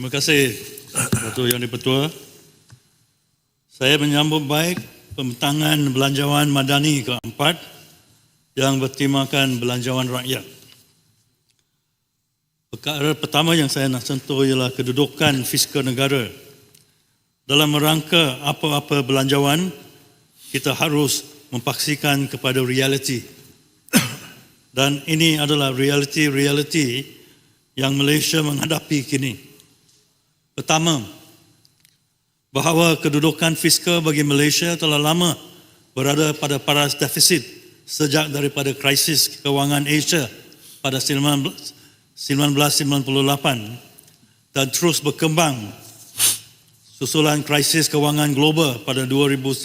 Terima kasih Datuk Yang Dipertua. Saya menyambut baik pembentangan belanjawan madani keempat yang bertimakan belanjawan rakyat. Perkara pertama yang saya nak sentuh ialah kedudukan fiskal negara. Dalam rangka apa-apa belanjawan, kita harus mempaksikan kepada realiti. Dan ini adalah realiti-realiti yang Malaysia menghadapi kini. Pertama, bahawa kedudukan fiskal bagi Malaysia telah lama berada pada paras defisit sejak daripada krisis kewangan Asia pada 1998 dan terus berkembang susulan krisis kewangan global pada 2009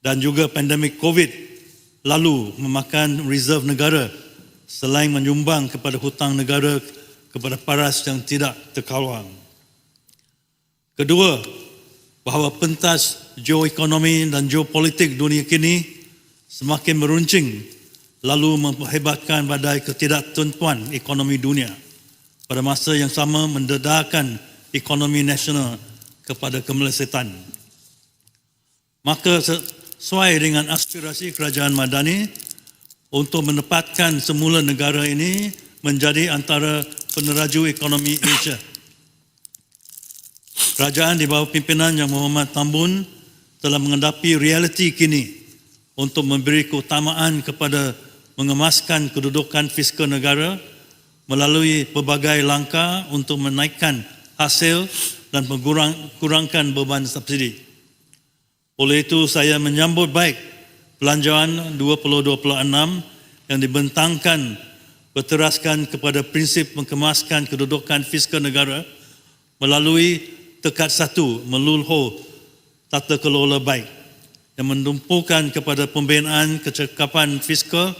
dan juga pandemik COVID lalu memakan reserve negara selain menyumbang kepada hutang negara kepada paras yang tidak terkawal. Kedua, bahawa pentas geoekonomi dan geopolitik dunia kini semakin meruncing lalu memperhebatkan badai ketidaktentuan ekonomi dunia pada masa yang sama mendedahkan ekonomi nasional kepada kemelesetan. Maka sesuai dengan aspirasi kerajaan Madani untuk menempatkan semula negara ini menjadi antara peneraju ekonomi Asia. Kerajaan di bawah pimpinan Yang Muhammad Tambun telah menghadapi realiti kini untuk memberi keutamaan kepada mengemaskan kedudukan fiskal negara melalui pelbagai langkah untuk menaikkan hasil dan mengurangkan beban subsidi. Oleh itu saya menyambut baik belanjawan 2026 yang dibentangkan berteraskan kepada prinsip mengemaskan kedudukan fiskal negara melalui tekad satu melulho tata kelola baik yang menumpukan kepada pembinaan kecekapan fiskal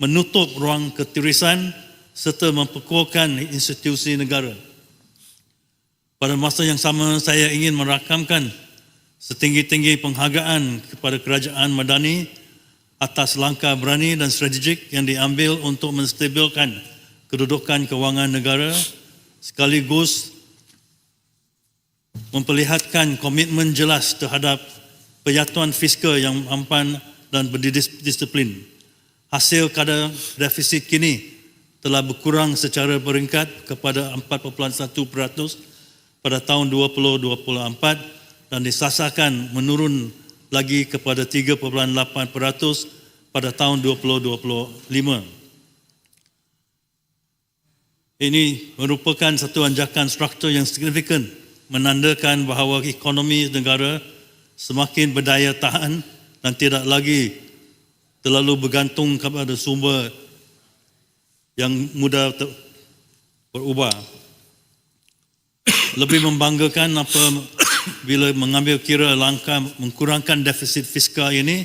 menutup ruang ketirisan serta memperkuatkan institusi negara. Pada masa yang sama, saya ingin merakamkan setinggi-tinggi penghargaan kepada kerajaan Madani atas langkah berani dan strategik yang diambil untuk menstabilkan kedudukan kewangan negara sekaligus memperlihatkan komitmen jelas terhadap penyatuan fiskal yang mampan dan berdisiplin hasil kadar defisit kini telah berkurang secara peringkat kepada 4.1% pada tahun 2024 dan disasarkan menurun lagi kepada 3.8% pada tahun 2025. Ini merupakan satu anjakan struktur yang signifikan menandakan bahawa ekonomi negara semakin berdaya tahan dan tidak lagi terlalu bergantung kepada sumber yang mudah berubah. Lebih membanggakan apa bila mengambil kira langkah mengkurangkan defisit fiskal ini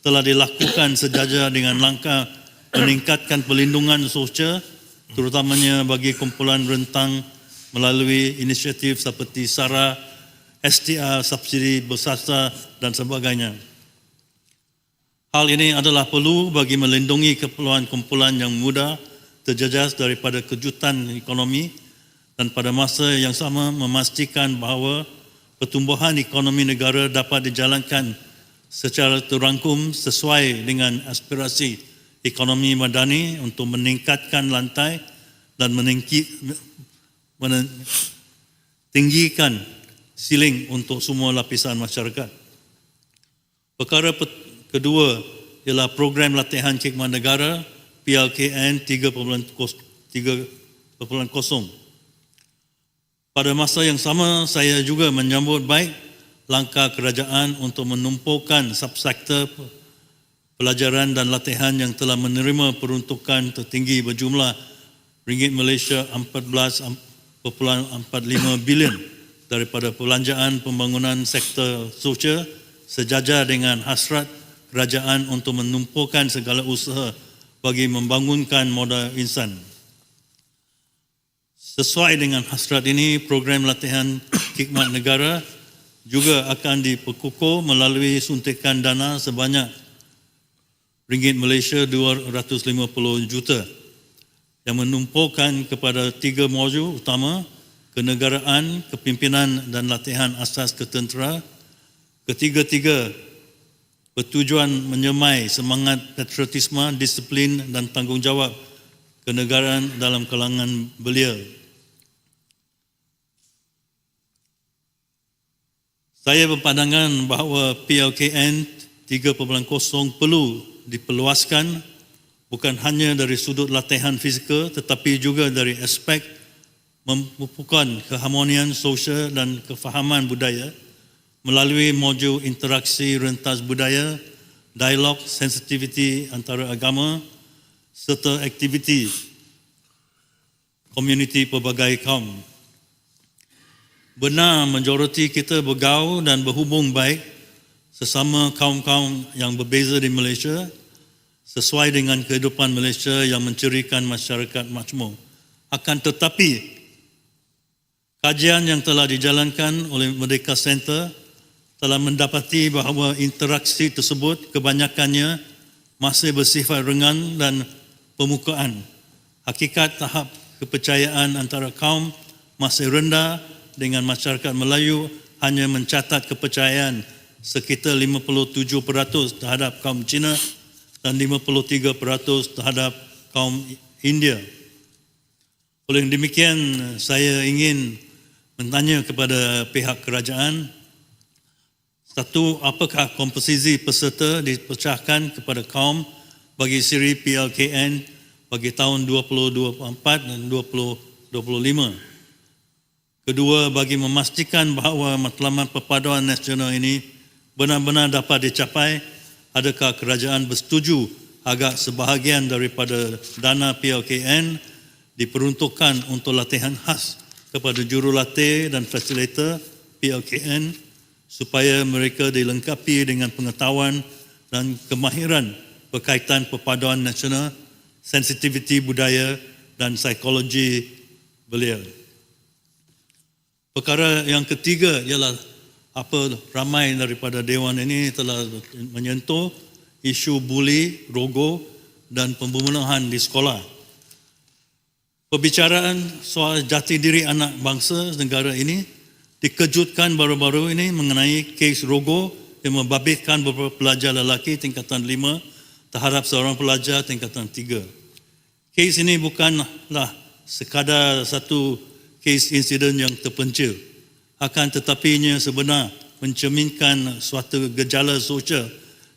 telah dilakukan sejajar dengan langkah meningkatkan perlindungan sosial terutamanya bagi kumpulan rentang melalui inisiatif seperti SARA, STR, subsidi bersasa dan sebagainya. Hal ini adalah perlu bagi melindungi keperluan kumpulan yang muda terjejas daripada kejutan ekonomi dan pada masa yang sama memastikan bahawa pertumbuhan ekonomi negara dapat dijalankan secara terangkum sesuai dengan aspirasi ekonomi madani untuk meningkatkan lantai dan meninggikan siling untuk semua lapisan masyarakat. Perkara Kedua ialah program latihan khidmat negara PLKN 3.0. Pada masa yang sama saya juga menyambut baik langkah kerajaan untuk menumpukan subsektor pelajaran dan latihan yang telah menerima peruntukan tertinggi berjumlah ringgit Malaysia 14.45 bilion daripada perbelanjaan pembangunan sektor sosial sejajar dengan hasrat kerajaan untuk menumpukan segala usaha bagi membangunkan modal insan. Sesuai dengan hasrat ini, program latihan khidmat negara juga akan diperkukuh melalui suntikan dana sebanyak ringgit Malaysia 250 juta yang menumpukan kepada tiga modul utama kenegaraan, kepimpinan dan latihan asas ketentera. Ketiga-tiga bertujuan menyemai semangat patriotisme, disiplin dan tanggungjawab kenegaraan dalam kalangan belia. Saya berpandangan bahawa PLKN 3.0 perlu diperluaskan bukan hanya dari sudut latihan fizikal tetapi juga dari aspek memupukkan keharmonian sosial dan kefahaman budaya melalui modul interaksi rentas budaya, dialog, sensitivity antara agama serta aktiviti komuniti pelbagai kaum. Benar majoriti kita bergaul dan berhubung baik sesama kaum-kaum yang berbeza di Malaysia sesuai dengan kehidupan Malaysia yang mencerikan masyarakat makmur. Akan tetapi, kajian yang telah dijalankan oleh Merdeka Center telah mendapati bahawa interaksi tersebut kebanyakannya masih bersifat ringan dan pemukaan. Hakikat tahap kepercayaan antara kaum masih rendah dengan masyarakat Melayu hanya mencatat kepercayaan sekitar 57% terhadap kaum Cina dan 53% terhadap kaum India. Oleh demikian, saya ingin bertanya kepada pihak kerajaan satu, apakah komposisi peserta dipecahkan kepada kaum bagi siri PLKN bagi tahun 2024 dan 2025. Kedua, bagi memastikan bahawa matlamat perpaduan nasional ini benar-benar dapat dicapai, adakah kerajaan bersetuju agar sebahagian daripada dana PLKN diperuntukkan untuk latihan khas kepada jurulatih dan fasilitator PLKN supaya mereka dilengkapi dengan pengetahuan dan kemahiran berkaitan perpaduan nasional, sensitiviti budaya dan psikologi beliau. Perkara yang ketiga ialah apa ramai daripada dewan ini telah menyentuh isu buli, rogo dan pembunuhan di sekolah. Perbicaraan soal jati diri anak bangsa negara ini dikejutkan baru-baru ini mengenai kes rogo yang membabitkan beberapa pelajar lelaki tingkatan lima terhadap seorang pelajar tingkatan tiga. Kes ini bukanlah sekadar satu kes insiden yang terpencil. Akan tetapinya sebenar mencerminkan suatu gejala sosial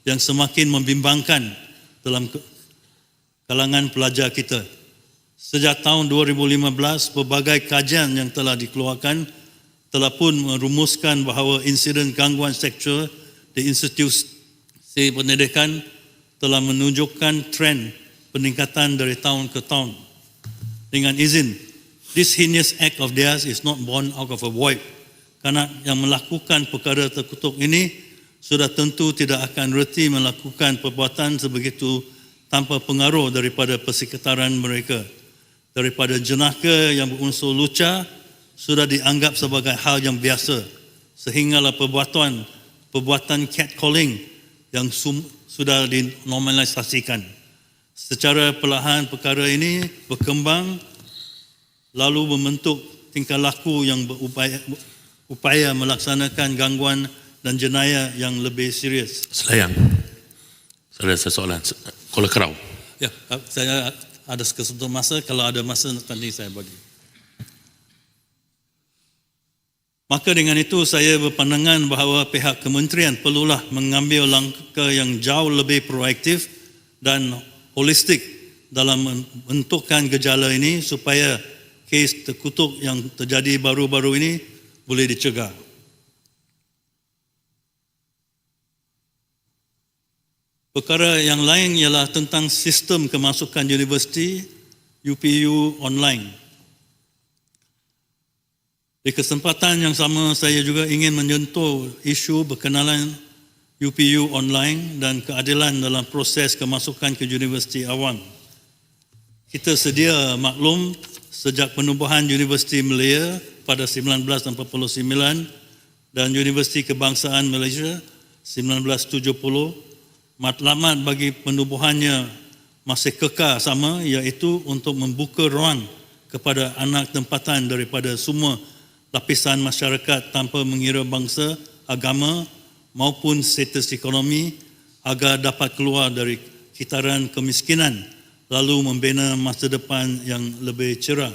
yang semakin membimbangkan dalam kalangan pelajar kita. Sejak tahun 2015, berbagai kajian yang telah dikeluarkan telah pun merumuskan bahawa insiden gangguan seksual di institusi pendidikan telah menunjukkan tren peningkatan dari tahun ke tahun. Dengan izin, this heinous act of theirs is not born out of a void. Karena yang melakukan perkara terkutuk ini sudah tentu tidak akan reti melakukan perbuatan sebegitu tanpa pengaruh daripada persekitaran mereka daripada jenaka yang berunsur luca sudah dianggap sebagai hal yang biasa sehinggalah perbuatan perbuatan catcalling yang sum, sudah dinormalisasikan. Secara perlahan perkara ini berkembang lalu membentuk tingkah laku yang berupaya upaya melaksanakan gangguan dan jenayah yang lebih serius. Selayang. Saya ada soalan. Kola Kerau. Ya, saya ada kesentuhan masa. Kalau ada masa nanti saya bagi. Maka dengan itu saya berpandangan bahawa pihak kementerian perlulah mengambil langkah yang jauh lebih proaktif dan holistik dalam menentukan gejala ini supaya kes terkutuk yang terjadi baru-baru ini boleh dicegah. Perkara yang lain ialah tentang sistem kemasukan universiti UPU online. Di kesempatan yang sama saya juga ingin menyentuh isu berkenalan UPU online dan keadilan dalam proses kemasukan ke universiti awam. Kita sedia maklum sejak penubuhan Universiti Malaya pada 1949 dan Universiti Kebangsaan Malaysia 1970 matlamat bagi penubuhannya masih kekal sama iaitu untuk membuka ruang kepada anak tempatan daripada semua lapisan masyarakat tanpa mengira bangsa, agama maupun status ekonomi agar dapat keluar dari kitaran kemiskinan lalu membina masa depan yang lebih cerah.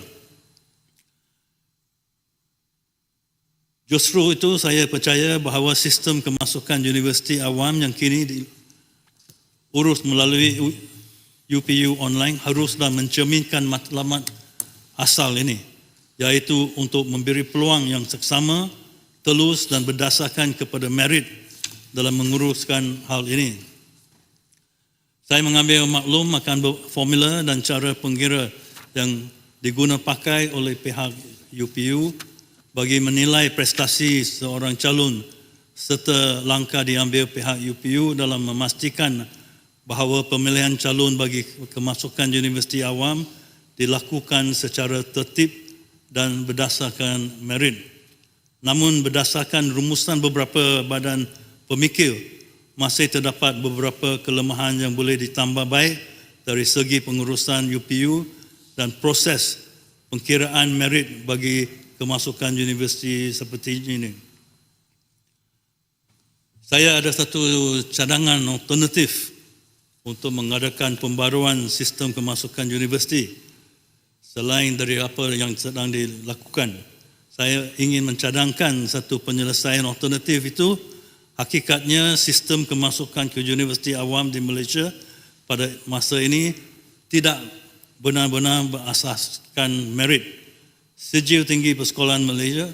Justru itu saya percaya bahawa sistem kemasukan universiti awam yang kini diurus melalui UPU online haruslah mencerminkan matlamat asal ini iaitu untuk memberi peluang yang seksama, telus dan berdasarkan kepada merit dalam menguruskan hal ini. Saya mengambil maklum akan formula dan cara pengira yang diguna pakai oleh pihak UPU bagi menilai prestasi seorang calon serta langkah diambil pihak UPU dalam memastikan bahawa pemilihan calon bagi kemasukan universiti awam dilakukan secara tertib dan berdasarkan merit. Namun berdasarkan rumusan beberapa badan pemikir, masih terdapat beberapa kelemahan yang boleh ditambah baik dari segi pengurusan UPU dan proses pengkiraan merit bagi kemasukan universiti seperti ini. Saya ada satu cadangan alternatif untuk mengadakan pembaruan sistem kemasukan universiti selain dari apa yang sedang dilakukan. Saya ingin mencadangkan satu penyelesaian alternatif itu hakikatnya sistem kemasukan ke universiti awam di Malaysia pada masa ini tidak benar-benar berasaskan merit. Sejauh tinggi persekolahan Malaysia,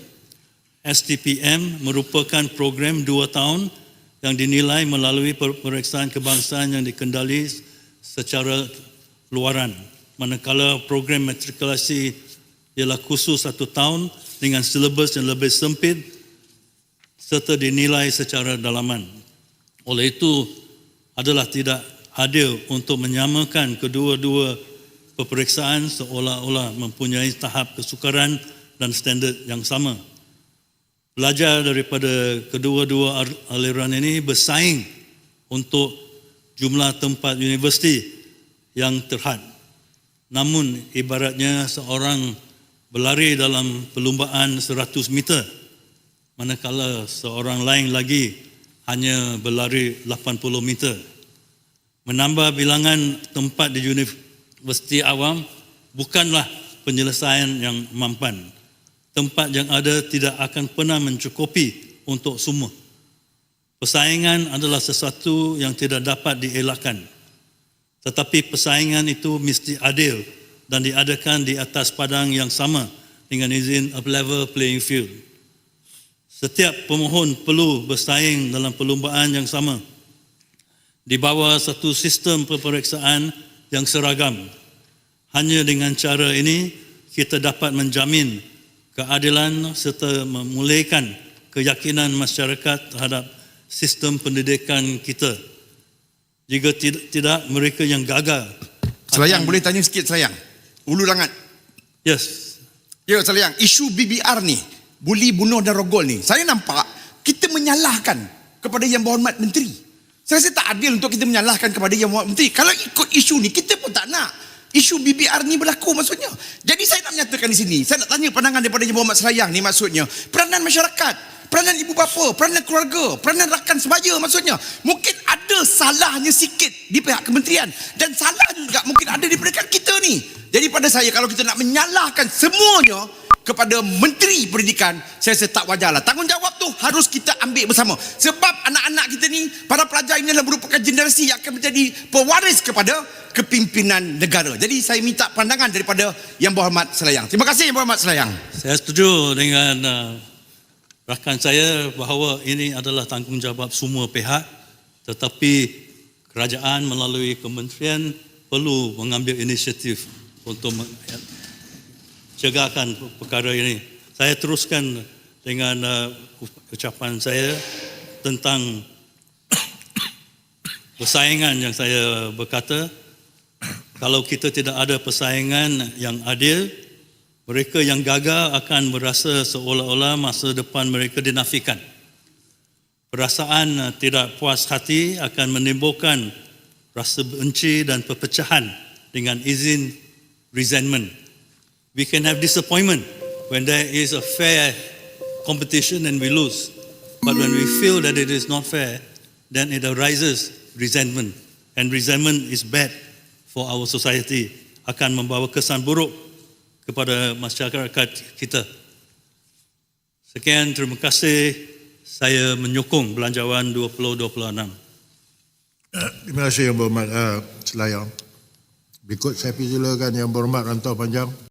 STPM merupakan program dua tahun yang dinilai melalui pemeriksaan kebangsaan yang dikendali secara luaran. Manakala program matrikulasi ialah khusus satu tahun dengan silabus yang lebih sempit serta dinilai secara dalaman. Oleh itu, adalah tidak adil untuk menyamakan kedua-dua peperiksaan seolah-olah mempunyai tahap kesukaran dan standard yang sama belajar daripada kedua-dua aliran ini bersaing untuk jumlah tempat universiti yang terhad. Namun ibaratnya seorang berlari dalam perlumbaan 100 meter manakala seorang lain lagi hanya berlari 80 meter. Menambah bilangan tempat di universiti awam bukanlah penyelesaian yang mampan tempat yang ada tidak akan pernah mencukupi untuk semua. Persaingan adalah sesuatu yang tidak dapat dielakkan. Tetapi persaingan itu mesti adil dan diadakan di atas padang yang sama dengan izin of level playing field. Setiap pemohon perlu bersaing dalam perlumbaan yang sama di bawah satu sistem peperiksaan yang seragam. Hanya dengan cara ini kita dapat menjamin keadilan serta memulihkan keyakinan masyarakat terhadap sistem pendidikan kita. Jika tidak, mereka yang gagal. Selayang, boleh tanya sikit Selayang? Ulu langat. Yes. Ya Selayang, isu BBR ni, buli, bunuh dan rogol ni, saya nampak kita menyalahkan kepada Yang Berhormat Menteri. Saya rasa tak adil untuk kita menyalahkan kepada Yang Berhormat Menteri. Kalau ikut isu ni, kita pun tak nak isu BBR ni berlaku maksudnya. Jadi saya nak menyatakan di sini, saya nak tanya pandangan daripada Yang Berhormat Selayang ni maksudnya, peranan masyarakat, peranan ibu bapa, peranan keluarga, peranan rakan sebaya maksudnya. Mungkin ada salahnya sikit di pihak kementerian dan salah juga mungkin ada di peringkat kita ni. Jadi pada saya kalau kita nak menyalahkan semuanya, kepada Menteri Pendidikan saya rasa tak wajarlah tanggungjawab tu harus kita ambil bersama. Sebab anak-anak kita ni para pelajar ini adalah merupakan generasi yang akan menjadi pewaris kepada kepimpinan negara. Jadi saya minta pandangan daripada Yang Berhormat Selayang. Terima kasih Yang Berhormat Selayang. Saya setuju dengan uh, rakan saya bahawa ini adalah tanggungjawab semua pihak. Tetapi kerajaan melalui kementerian perlu mengambil inisiatif untuk cegahkan perkara ini. Saya teruskan dengan uh, ucapan saya tentang persaingan yang saya berkata. Kalau kita tidak ada persaingan yang adil mereka yang gagal akan merasa seolah-olah masa depan mereka dinafikan. Perasaan tidak puas hati akan menimbulkan rasa benci dan perpecahan dengan izin resentment. We can have disappointment when there is a fair competition and we lose. But when we feel that it is not fair, then it arises resentment. And resentment is bad for our society. Akan membawa kesan buruk kepada masyarakat kita. Sekian, terima kasih. Saya menyokong belanjawan 2026. Terima kasih Yang Berhormat uh, Selayang. Berikut saya persilakan Yang Berhormat Rantau Panjang.